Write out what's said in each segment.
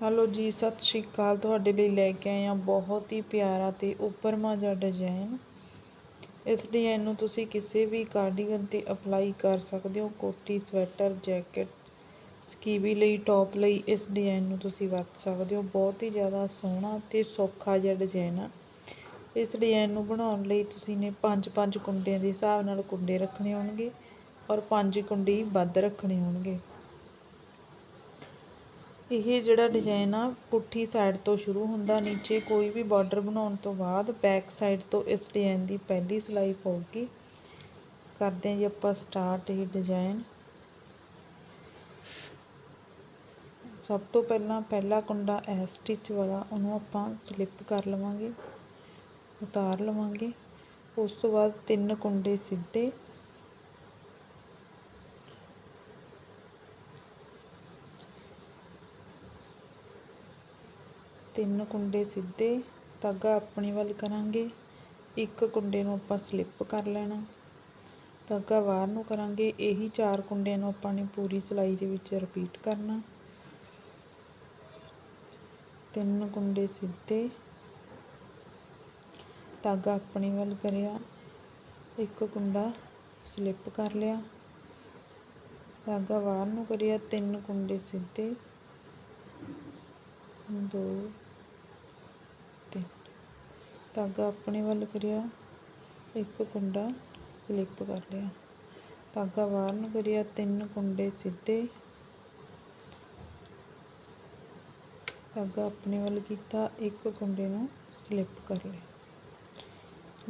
Hello ਜੀ, ਸਤਿ ਸ਼੍ਰੀ ਅਕਾਲ। ਤੁਹਾਡੇ ਲਈ ਲੈ ਕੇ ਆਏ ਹਾਂ ਬਹੁਤ ਹੀ ਪਿਆਰਾ ਤੇ ਉੱਪਰਮਾ ਜਿਹਾ ਡਿਜ਼ਾਈਨ ਇਸ ਡਿਜ਼ਾਈਨ ਨੂੰ ਤੁਸੀਂ ਕਿਸੇ ਵੀ ਕਾਰਡੀਗਨ ਤੇ ਅਪਲਾਈ ਕਰ ਸਕਦੇ ਹੋ। ਕੋਟੀ, ਸਵੈਟਰ, ਜੈਕਟ, ਸਕੀਵੀ ਲਈ, ਟੌਪ ਲਈ ਇਸ ਡਿਜ਼ਾਈਨ ਨੂੰ ਤੁਸੀਂ ਵਰਤ ਸਕਦੇ ਹੋ। ਬਹੁਤ ਹੀ ਜ਼ਿਆਦਾ ਸੋਹਣਾ ਤੇ ਸੌਖਾ ਜਿਹਾ ਡਿਜ਼ਾਈਨ ਆ। ਇਸ ਡਿਜ਼ਾਈਨ ਨੂੰ ਬਣਾਉਣ ਲਈ ਤੁਸੀਂ ਨੇ ਪੰਜ ਪੰਜ ਕੁੰਡਿਆਂ ਦੇ ਹਿਸਾਬ ਨਾਲ ਕੁੰਡੇ ਰੱਖਣੇ ਹੋਣਗੇ ਔਰ ਪੰਜ ਕੁੰਡੇ ਵੱਧ ਰੱਖਣੇ ਹੋਣਗੇ। ਇਹ ਜਿਹੜਾ ਡਿਜ਼ਾਈਨ ਆ, ਪੁੱਠੀ ਸਾਈਡ ਤੋਂ ਸ਼ੁਰੂ ਹੁੰਦਾ, ਨੀਚੇ ਕੋਈ ਵੀ ਬਾਰਡਰ ਬਣਾਉਣ ਤੋਂ ਬਾਅਦ ਬੈਕ ਸਾਈਡ ਤੋਂ ਇਸ ਡਿਜ਼ਾਈਨ ਦੀ ਪਹਿਲੀ ਸਿਲਾਈ ਪਊਗੀ। ਕਰਦੇ ਹਾਂ ਜੀ ਆਪਾਂ ਸਟਾਰਟ ਇਹ ਡਿਜ਼ਾਈਨ ਸਭ ਤੋਂ ਪਹਿਲਾਂ ਪਹਿਲਾ ਕੁੰਡਾ ਐ ਸਟਿਚ ਵਾਲਾ, ਉਹਨੂੰ ਆਪਾਂ ਸਲਿੱਪ ਕਰ ਲਵਾਂਗੇ, ਉਤਾਰ ਲਵਾਂਗੇ। ਉਸ ਤੋਂ ਬਾਅਦ ਤਿੰਨ ਕੁੰਡੇ ਸਿੱਧੇ ਤਿੰਨ ਕੁੰਡੇ ਸਿੱਧੇ, ਧਾਗਾ ਆਪਣੇ ਵੱਲ ਕਰਾਂਗੇ। ਇੱਕ ਕੁੰਡੇ ਨੂੰ ਆਪਾਂ ਸਲਿੱਪ ਕਰ ਲੈਣਾ। ਧਾਗਾ ਬਾਹਰ ਨੂੰ ਕਰਾਂਗੇ। ਇਹੀ ਚਾਰ ਕੁੰਡਿਆਂ ਨੂੰ ਆਪਾਂ ਨੇ ਪੂਰੀ ਸਿਲਾਈ ਦੇ ਵਿੱਚ ਰਿਪੀਟ ਕਰਨਾ। ਤਿੰਨ ਕੁੰਡੇ ਸਿੱਧੇ। ਧਾਗਾ ਆਪਣੇ ਵੱਲ ਕਰਿਆ। ਇੱਕ ਕੁੰਡਾ ਸਲਿੱਪ ਕਰ ਲਿਆ। ਧਾਗਾ ਬਾਹਰ ਨੂੰ ਕਰਿਆ। ਤਿੰਨ ਕੁੰਡੇ ਸਿੱਧੇ। ਦੋ ਤਿੰਨ। ਧਾਗਾ ਆਪਣੇ ਵੱਲ ਕਰਿਆ, ਇੱਕ ਕੁੰਡਾ ਸਲਿੱਪ ਕਰ ਲਿਆ। ਧਾਗਾ ਬਾਹਰ ਨੂੰ ਕਰਿਆ, ਤਿੰਨ ਕੁੰਡੇ ਸਿੱਧੇ। ਧਾਗਾ ਆਪਣੇ ਵੱਲ ਕੀਤਾ, ਇੱਕ ਕੁੰਡੇ ਨੂੰ ਸਲਿੱਪ ਕਰ ਲਿਆ।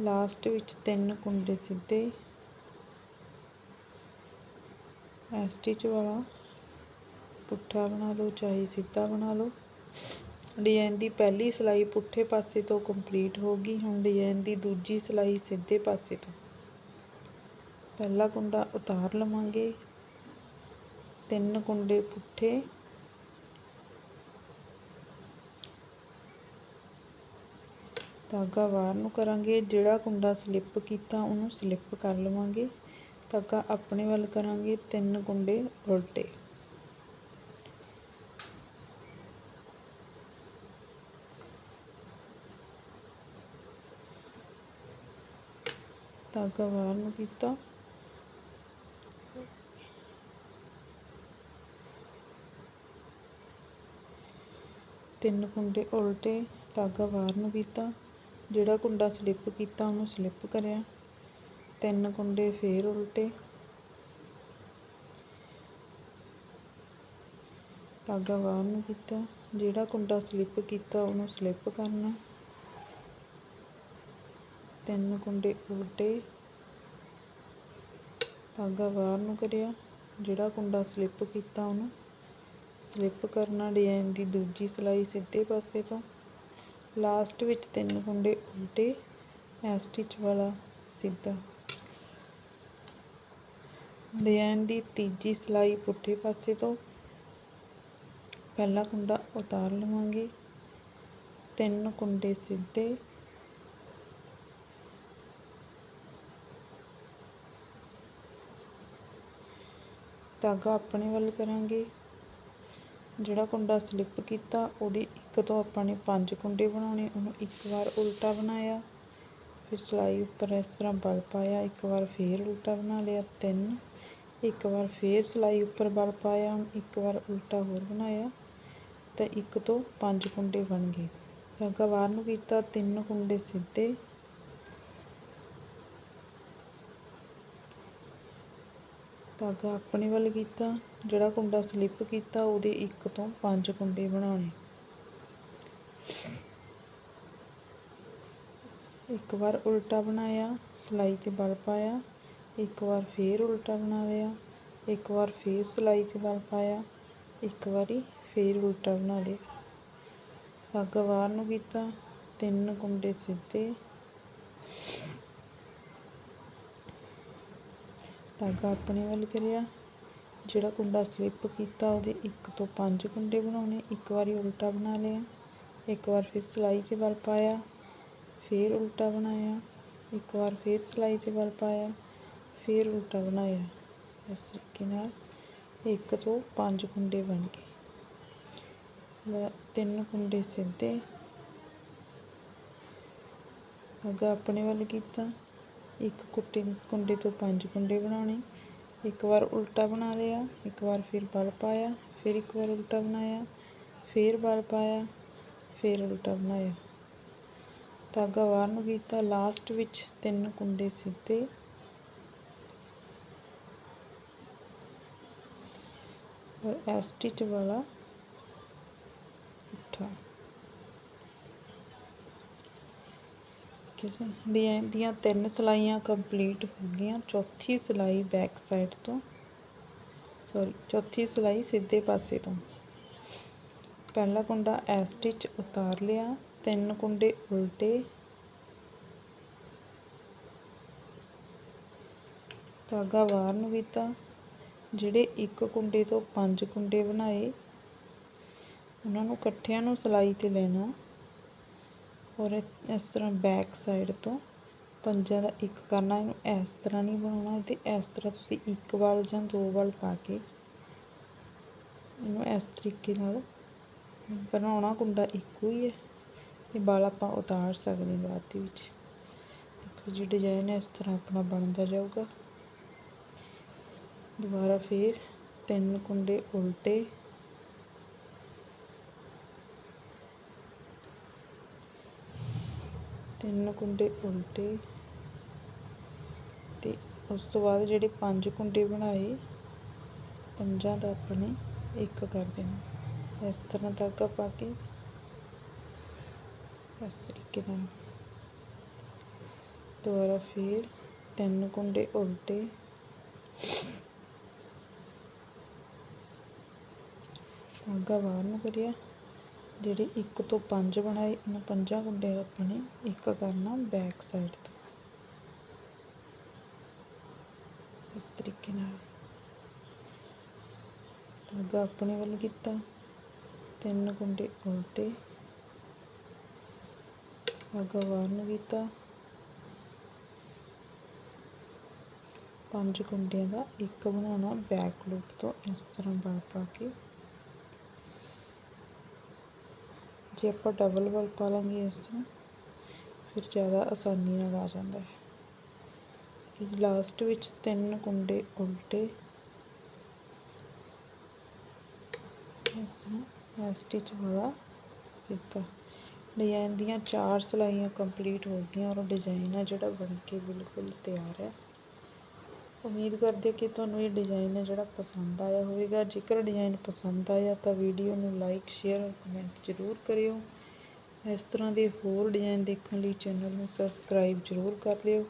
ਲਾਸਟ ਵਿੱਚ ਤਿੰਨ ਕੁੰਡੇ ਸਿੱਧੇ। ਐਸਟਿਚ ਵਾਲਾ ਪੁੱਠਾ ਬਣਾ ਲਓ, ਚਾਹੇ ਸਿੱਧਾ ਬਣਾ ਲਓ। ਡਿਜ਼ਾਈਨ ਦੀ ਪਹਿਲੀ ਸਿਲਾਈ ਪੁੱਠੇ ਪਾਸੇ ਤੋਂ ਕੰਪਲੀਟ ਹੋ ਗਈ, ਹੁਣ ਡਿਜ਼ਾਈਨ ਦੀ ਦੂਜੀ ਸਿਲਾਈ ਸਿੱਧੇ ਪਾਸੇ ਤੋਂ। ਪਹਿਲਾ ਕੁੰਡਾ ਉਤਾਰ ਲਵਾਂਗੇ। ਤਿੰਨ ਕੁੰਡੇ ਪੁੱਠੇ। ਧਾਗਾ ਬਾਹਰ ਨੂੰ ਕਰਾਂਗੇ, ਜਿਹੜਾ ਕੁੰਡਾ ਸਲਿੱਪ ਕੀਤਾ ਉਹਨੂੰ ਸਲਿੱਪ ਕਰ ਲਵਾਂਗੇ। ਧਾਗਾ ਆਪਣੇ ਵੱਲ ਕਰਾਂਗੇ, ਤਿੰਨ ਕੁੰਡੇ ਉਲਟੇ। ਧਾਗਾ ਬਾਹਰ ਨੂੰ ਕੀਤਾ। ਤਿੰਨ ਕੁੰਡੇ ਉਲਟੇ ਧਾਗਾ ਬਾਹਰ ਨੂੰ ਕੀਤਾ। ਜਿਹੜਾ ਕੁੰਡਾ ਸਲਿੱਪ ਕੀਤਾ, ਉਹਨੂੰ ਸਲਿੱਪ ਕਰਿਆ। ਤਿੰਨ ਕੁੰਡੇ ਫੇਰ ਉਲਟੇ। ਧਾਗਾ ਬਾਹਰ ਨੂੰ ਕੀਤਾ। ਜਿਹੜਾ ਕੁੰਡਾ ਸਲਿੱਪ ਕੀਤਾ, ਉਹਨੂੰ ਸਲਿੱਪ ਕਰਨਾ। ਤਿੰਨ ਕੁੰਡੇ ਉਲਟੇ ਧਾਗਾ ਬਾਹਰ ਨੂੰ ਕਰਿਆ। ਜਿਹੜਾ ਕੁੰਡਾ ਸਲਿੱਪ ਕੀਤਾ ਉਹਨੂੰ। ਸਲਿੱਪ ਕਰਨਾ ਡਿਜ਼ਾਈਨ ਦੀ ਦੂਜੀ ਸਿਲਾਈ ਸਿੱਧੇ ਪਾਸੇ ਤੋਂ। ਲਾਸਟ ਵਿੱਚ ਤਿੰਨ ਕੁੰਡੇ ਉਲਟੇ ਐ ਸਟਿਚ ਵਾਲਾ ਸਿੱਧਾ। ਡਿਜ਼ਾਈਨ ਦੀ ਤੀਜੀ ਸਿਲਾਈ ਪੁੱਠੇ ਪਾਸੇ ਤੋਂ। ਪਹਿਲਾ ਕੁੰਡਾ ਉਤਾਰ ਲਵਾਂਗੇ। ਤਿੰਨ ਕੁੰਡੇ ਸਿੱਧੇ। ਧਾਗਾ ਆਪਣੇ ਵੱਲ ਕਰਾਂਗੇ। ਜਿਹੜਾ ਕੁੰਡਾ ਸਲਿੱਪ ਕੀਤਾ, ਉਹਦੇ ਇੱਕ ਤੋਂ ਆਪਾਂ ਨੇ ਪੰਜ ਕੁੰਡੇ ਬਣਾਉਣੇ, ਉਹਨੂੰ ਇੱਕ ਵਾਰ ਉਲਟਾ ਬਣਾਇਆ, ਫਿਰ ਸਿਲਾਈ ਉੱਪਰ ਇਸ ਤਰ੍ਹਾਂ ਬਲ ਪਾਇਆ, ਇੱਕ ਵਾਰ ਫੇਰ ਉਲਟਾ ਬਣਾ ਲਿਆ, ਤਿੰਨ, ਇੱਕ ਵਾਰ ਫੇਰ ਸਿਲਾਈ ਉੱਪਰ ਬਲ ਪਾਇਆ, ਹੁਣ ਇੱਕ ਵਾਰ ਉਲਟਾ ਹੋਰ ਬਣਾਇਆ, ਤਾਂ ਇੱਕ ਤੋਂ ਪੰਜ ਕੁੰਡੇ ਬਣ ਗਏ। ਧਾਗਾ ਬਾਹਰ ਨੂੰ ਕੀਤਾ, ਤਿੰਨ ਕੁੰਡੇ ਸਿੱਧੇ ਧਾਗਾ ਆਪਣੇ ਵੱਲ ਕੀਤਾ, ਜਿਹੜਾ ਕੁੰਡਾ ਸਲਿੱਪ ਕੀਤਾ, ਉਹਦੇ ਇੱਕ ਤੋਂ ਪੰਜ ਕੁੰਡੇ ਬਣਾਉਣੇ। ਇੱਕ ਵਾਰ ਉਲਟਾ ਬਣਾਇਆ, ਸਿਲਾਈ ਤੇ ਬਲ ਪਾਇਆ, ਇੱਕ ਵਾਰ ਫੇਰ ਉਲਟਾ ਬਣਾ ਲਿਆ, ਇੱਕ ਵਾਰ ਫੇਰ ਸਿਲਾਈ ਤੇ ਬਲ ਪਾਇਆ, ਇੱਕ ਵਾਰੀ ਫੇਰ ਉਲਟਾ ਬਣਾ ਲਿਆ। ਧਾਗਾ ਬਾਹਰ ਨੂੰ ਕੀਤਾ, ਤਿੰਨ ਕੁੰਡੇ ਸਿੱਧੇ। ਧਾਗਾ ਆਪਣੇ ਵੱਲ ਕਰਿਆ। ਜਿਹੜਾ ਕੁੰਡਾ ਸਲਿੱਪ ਕੀਤਾ, ਉਹਦੇ ਇੱਕ ਤੋਂ ਪੰਜ ਕੁੰਡੇ ਬਣਾਉਣੇ, ਇੱਕ ਵਾਰੀ ਉਲਟਾ ਬਣਾ ਲਿਆ, ਇੱਕ ਵਾਰ ਫਿਰ ਸਿਲਾਈ ਤੇ ਵੱਲ ਪਾਇਆ, ਫਿਰ ਉਲਟਾ ਬਣਾਇਆ, ਇੱਕ ਵਾਰ ਫਿਰ ਸਿਲਾਈ ਤੇ ਵੱਲ ਪਾਇਆ, ਫਿਰ ਉਲਟਾ ਬਣਾਇਆ। ਇਸ ਤਰੀਕੇ ਨਾਲ ਇੱਕ ਤੋਂ ਪੰਜ ਕੁੰਡੇ ਬਣ ਗਏ। ਤਿੰਨ ਕੁੰਡੇ ਸਿੱਧੇ। ਅੱਗਾ ਆਪਣੇ ਵੱਲ ਕੀਤਾ। ਇੱਕ ਕੁੱਟੇ ਕੁੰਡੇ ਤੋਂ ਪੰਜ ਕੁੰਡੇ ਬਣਾਉਣੇ। ਇੱਕ ਵਾਰ ਉਲਟਾ ਬਣਾ ਲਿਆ, ਇੱਕ ਵਾਰ ਫਿਰ ਬਲ ਪਾਇਆ, ਫਿਰ ਇੱਕ ਵਾਰ ਉਲਟਾ ਬਣਾਇਆ, ਫਿਰ ਬਲ ਪਾਇਆ, ਫਿਰ ਉਲਟਾ ਬਣਾਇਆ। ਧਾਗਾ ਬਾਹਰ ਨੂੰ ਕੀਤਾ, ਲਾਸਟ ਵਿੱਚ ਤਿੰਨ ਕੁੰਡੇ ਸਿੱਧੇ। ਔਰ ਇਹ ਸਟਿਚ ਵਾਲਾ ਪੁੱਠਾ ਕਿਸੇ ਡਿਜ਼ਾਈਨ ਦੀਆਂ ਤਿੰਨ ਸਿਲਾਈਆਂ ਕੰਪਲੀਟ ਹੋ ਗਈਆਂ। ਚੌਥੀ ਸਿਲਾਈ ਬੈਕ ਸਾਈਡ ਤੋਂ। ਸੌਰੀ ਚੌਥੀ ਸਿਲਾਈ ਸਿੱਧੇ ਪਾਸੇ ਤੋਂ। ਪਹਿਲਾ ਕੁੰਡਾ ਐ ਸਟਿਚ ਉਤਾਰ ਲਿਆ। ਤਿੰਨ ਕੁੰਡੇ ਉਲਟੇ। ਧਾਗਾ ਬਾਹਰ ਨੂੰ ਕੀਤਾ। ਜਿਹੜੇ ਇੱਕ ਕੁੰਡੇ ਤੋਂ ਪੰਜ ਕੁੰਡੇ ਬਣਾਏ। ਉਹਨਾਂ ਨੂੰ ਇਕੱਠਿਆਂ ਨੂੰ ਸਿਲਾਈ ਤੇ ਲੈਣਾ। ਔਰ ਇਸ ਤਰ੍ਹਾਂ ਬੈਕ ਸਾਈਡ ਤੋਂ ਪੰਜਾਂ ਦਾ ਇੱਕ ਕਰਨਾ, ਇਹਨੂੰ ਇਸ ਤਰ੍ਹਾਂ ਨਹੀਂ ਬਣਾਉਣਾ ਤੇ ਇਸ ਤਰ੍ਹਾਂ ਤੁਸੀਂ ਇੱਕ ਵਾਲ ਜਾਂ ਦੋ ਵਾਲ ਪਾ ਕੇ ਇਹਨੂੰ ਇਸ ਤਰੀਕੇ ਨਾਲ ਬਣਾਉਣਾ, ਕੁੰਡਾ ਇੱਕੋ ਹੀ ਹੈ ਇਹ ਵਾਲ ਆਪਾਂ ਉਤਾਰ ਸਕਦੇ ਹਾਂ ਬਾਅਦ ਦੇ ਵਿੱਚ। ਦੇਖੋ ਜੀ ਡਿਜ਼ਾਈਨ ਇਸ ਤਰ੍ਹਾਂ ਆਪਣਾ ਬਣਦਾ ਜਾਊਗਾ। ਦੁਬਾਰਾ ਫਿਰ ਤਿੰਨ ਕੁੰਡੇ ਉਲਟੇ ਤਿੰਨ ਕੁੰਡੇ ਉਲਟੇ ਤੇ ਉਸ ਤੋਂ ਬਾਅਦ ਜਿਹੜੇ ਪੰਜ ਕੁੰਡੇ ਬਣਾਏ, ਪੰਜਾਂ ਦਾ ਆਪਣੇ ਇੱਕ ਕਰ ਦੇਣਾ। ਇਸ ਤਰ੍ਹਾਂ ਧਾਗਾ ਪਾ ਕੇ ਇਸ ਤਰੀਕੇ ਨਾਲ ਦੁਬਾਰਾ ਫਿਰ ਤਿੰਨ ਕੁੰਡੇ ਉਲਟੇ। ਧਾਗਾ ਬਾਹਰ ਨੂੰ ਕਰਿਆ। ਜਿਹੜੇ ਇੱਕ ਤੋਂ ਪੰਜ ਬਣਾਏ ਇਹਨਾਂ ਪੰਜਾਂ ਕੁੰਡਿਆਂ ਦਾ ਆਪਾਂ ਨੇ ਇੱਕ ਕਰਨਾ ਬੈਕ ਸਾਈਡ ਤੋਂ। ਇਸ ਤਰੀਕੇ ਨਾਲ। ਧਾਗਾ ਆਪਣੇ ਵੱਲ ਕੀਤਾ। ਤਿੰਨ ਕੁੰਡੇ ਉਲਟੇ। ਧਾਗਾ ਬਾਹਰ ਨੂੰ ਕੀਤਾ। ਪੰਜ ਕੁੰਡਿਆਂ ਦਾ ਇੱਕ ਬਣਾਉਣਾ ਬੈਕ ਲੂਪ ਤੋਂ ਇਸ ਤਰ੍ਹਾਂ ਬਣ ਪਾ ਕੇ। ਜੇ ਆਪਾਂ ਡਬਲ ਵਾਲ ਪਾ ਲਾਂਗੇ ਇਸ ਤਰ੍ਹਾਂ, ਫਿਰ ਜ਼ਿਆਦਾ ਆਸਾਨੀ ਨਾਲ ਆ ਜਾਂਦਾ ਹੈ। ਕਿ ਲਾਸਟ ਵਿੱਚ ਤਿੰਨ ਕੁੰਡੇ ਉਲਟੇ। ਇਸ ਤਰ੍ਹਾਂ ਸਟਿਚ ਵਾਲਾ ਸਿੱਧਾ। ਡਿਜ਼ਾਈਨ ਦੀਆਂ ਚਾਰ ਸਲਾਈਆਂ ਕੰਪਲੀਟ ਹੋ ਗਈਆਂ ਔਰ ਡਿਜ਼ਾਈਨ ਆ ਜਿਹੜਾ ਬਣ ਕੇ ਬਿਲਕੁਲ ਤਿਆਰ ਹੈ। ਉਮੀਦ ਕਰਦੇ ਹਾਂ ਕਿ ਤੁਹਾਨੂੰ ਇਹ ਡਿਜ਼ਾਈਨ ਹੈ ਜਿਹੜਾ ਪਸੰਦ ਆਇਆ ਹੋਵੇਗਾ। ਜੇਕਰ ਡਿਜ਼ਾਈਨ ਪਸੰਦ ਆਇਆ ਤਾਂ ਵੀਡੀਓ ਨੂੰ ਲਾਈਕ ਸ਼ੇਅਰ ਔਰ ਕਮੈਂਟ ਜ਼ਰੂਰ ਕਰਿਓ। ਇਸ ਤਰ੍ਹਾਂ ਦੇ ਹੋਰ ਡਿਜ਼ਾਈਨ ਦੇਖਣ ਲਈ ਚੈਨਲ ਨੂੰ ਸਬਸਕ੍ਰਾਈਬ ਜ਼ਰੂਰ ਕਰ ਲਿਓ।